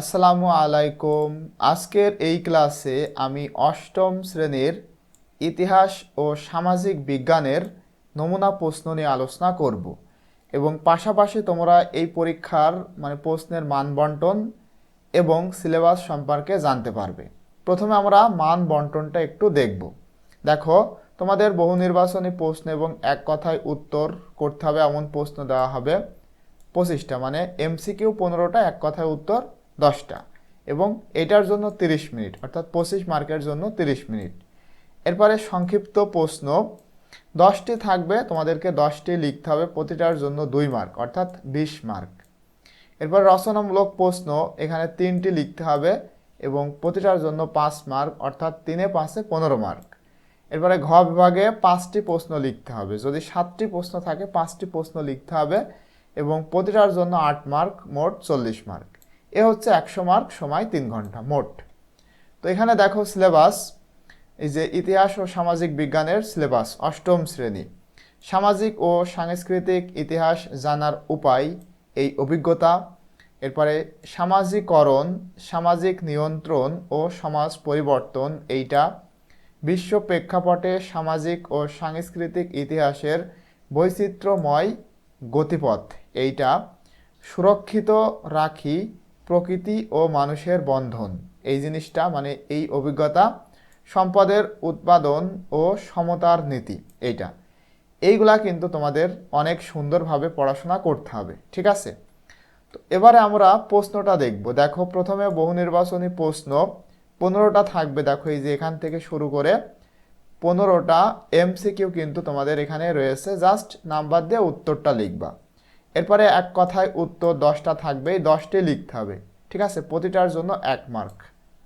আসসালামু আলাইকুম। আজকের এই ক্লাসে আমি অষ্টম শ্রেণির ইতিহাস ও সামাজিক বিজ্ঞানের নমুনা প্রশ্ন নিয়ে আলোচনা করব এবং পাশাপাশি তোমরা এই পরীক্ষার মানে প্রশ্নের মান বন্টন এবং সিলেবাস সম্পর্কে জানতে পারবে। প্রথমে আমরা মান বন্টনটা একটু দেখব। দেখো, তোমাদের বহু নির্বাচনী প্রশ্ন এবং এক কথায় উত্তর করতে হবে, এমন প্রশ্ন দেওয়া হবে। পঁচিশটা মানে এমসিকিউ পনেরোটা, এক কথায় উত্তর দশটা। এবং এটার জন্য তিরিশ মিনিট, অর্থাৎ পঁচিশ মার্কের জন্য তিরিশ মিনিট। এরপরে সংক্ষিপ্ত প্রশ্ন, দশটি থাকবে, তোমাদেরকে দশটি লিখতে হবে, প্রতিটার জন্য দুই মার্ক, অর্থাৎ বিশ মার্ক। এরপর রচনামূলক প্রশ্ন, এখানে তিনটি লিখতে হবে, এবং প্রতিটার জন্য পাঁচ মার্ক, অর্থাৎ তিনে পাঁচে পনেরো মার্ক। এরপরে ঘ বিভাগে পাঁচটি প্রশ্ন লিখতে হবে, যদি সাতটি প্রশ্ন থাকে, পাঁচটি প্রশ্ন লিখতে হবে, এবং প্রতিটার জন্য আট মার্ক, মোট চল্লিশ মার্ক। এ হচ্ছে একশো মার্ক সময় তিন ঘণ্টা, মোট। তো এখানে দেখো সিলেবাস, এই যে ইতিহাস ও সামাজিক বিজ্ঞানের সিলেবাস, অষ্টম শ্রেণি। সামাজিক ও সাংস্কৃতিক ইতিহাস জানার উপায়, এই অভিজ্ঞতা। এরপরে সামাজিকরণ, সামাজিক নিয়ন্ত্রণ ও সমাজ পরিবর্তন, এইটা। বিশ্ব প্রেক্ষাপটে সামাজিক ও সাংস্কৃতিক ইতিহাসের বৈচিত্র্যময় গতিপথ, এইটা। সুরক্ষিত রাখি প্রকৃতি ও মানুষের বন্ধন। এই জিনিসটা মানে এই অভিজ্ঞতা, সম্পদের উৎপাদন ও সমতার নীতি, এইটা। এইগুলা কিন্তু তোমাদের অনেক সুন্দরভাবে পড়াশোনা করতে হবে, ঠিক আছে? তো এবারে আমরা প্রশ্নটা দেখব। দেখো, প্রথমে বহু নির্বাচনী প্রশ্ন, পনেরোটা থাকবে। দেখো, এই যে এখান থেকে শুরু করে পনেরোটা এমসিকিউ কিন্তু তোমাদের এখানে রয়েছে। জাস্ট নাম্বার দিয়ে উত্তরটা লিখবা। এরপরে এক কথায় উত্তর দশটা থাকবে, এই দশটি লিখতে হবে, ঠিক আছে? প্রতিটার জন্য এক মার্ক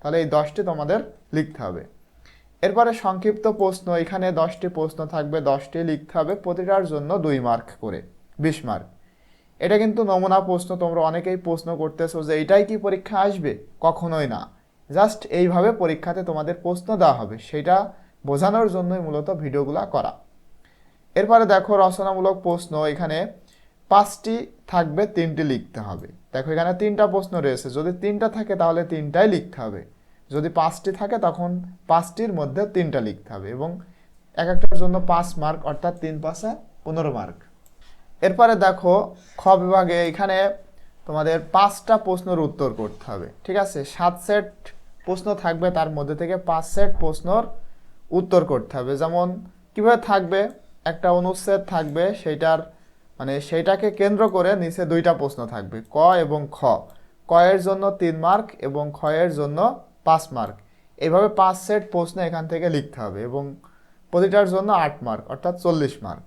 তাহলে এই দশটি তোমাদের লিখতে হবে। এরপরে সংক্ষিপ্ত প্রশ্ন, এখানে দশটি প্রশ্ন থাকবে, দশটি লিখতে হবে, প্রতিটার জন্য দুই মার্ক করে, বিশ মার্ক এটা কিন্তু নমুনা প্রশ্ন, তোমরা অনেকেই প্রশ্ন করতেছো যে এটাই কি পরীক্ষা আসবে? কখনোই না। জাস্ট এইভাবে পরীক্ষাতে তোমাদের প্রশ্ন দেওয়া হবে, সেটা বোঝানোর জন্যই মূলত ভিডিওগুলো করা। এরপরে দেখো রচনামূলক প্রশ্ন, এখানে পাঁচটি থাকবে, তিনটি লিখতে হবে। দেখো, এখানে তিনটা প্রশ্ন রয়েছে। যদি তিনটা থাকে, তাহলে তিনটাই লিখতে হবে। যদি পাঁচটি থাকে, তখন পাঁচটির মধ্যে তিনটা লিখতে হবে এবং এক একটার জন্য পাঁচ মার্ক, অর্থাৎ তিন পাঁচে পনেরো মার্ক। এরপরে দেখো, খ বিভাগে এখানে তোমাদের পাঁচটা প্রশ্নের উত্তর করতে হবে। ঠিক আছে? সাত সেট প্রশ্ন থাকবে, তার মধ্যে থেকে পাঁচ সেট প্রশ্নর উত্তর করতে হবে। যেমন, কীভাবে থাকবে? একটা অনুচ্ছেদ থাকবে, সেইটার মানে সেইটাকে কেন্দ্র করে নিচে দুইটা প্রশ্ন থাকবে, ক এবং খ। ক এর জন্য তিন মার্ক এবং খ এর জন্য পাঁচ মার্ক। এভাবে পাঁচ সেট প্রশ্ন এখান থেকে লিখতে হবে এবং প্রতিটার জন্য আট মার্ক, অর্থাৎ চল্লিশ মার্ক।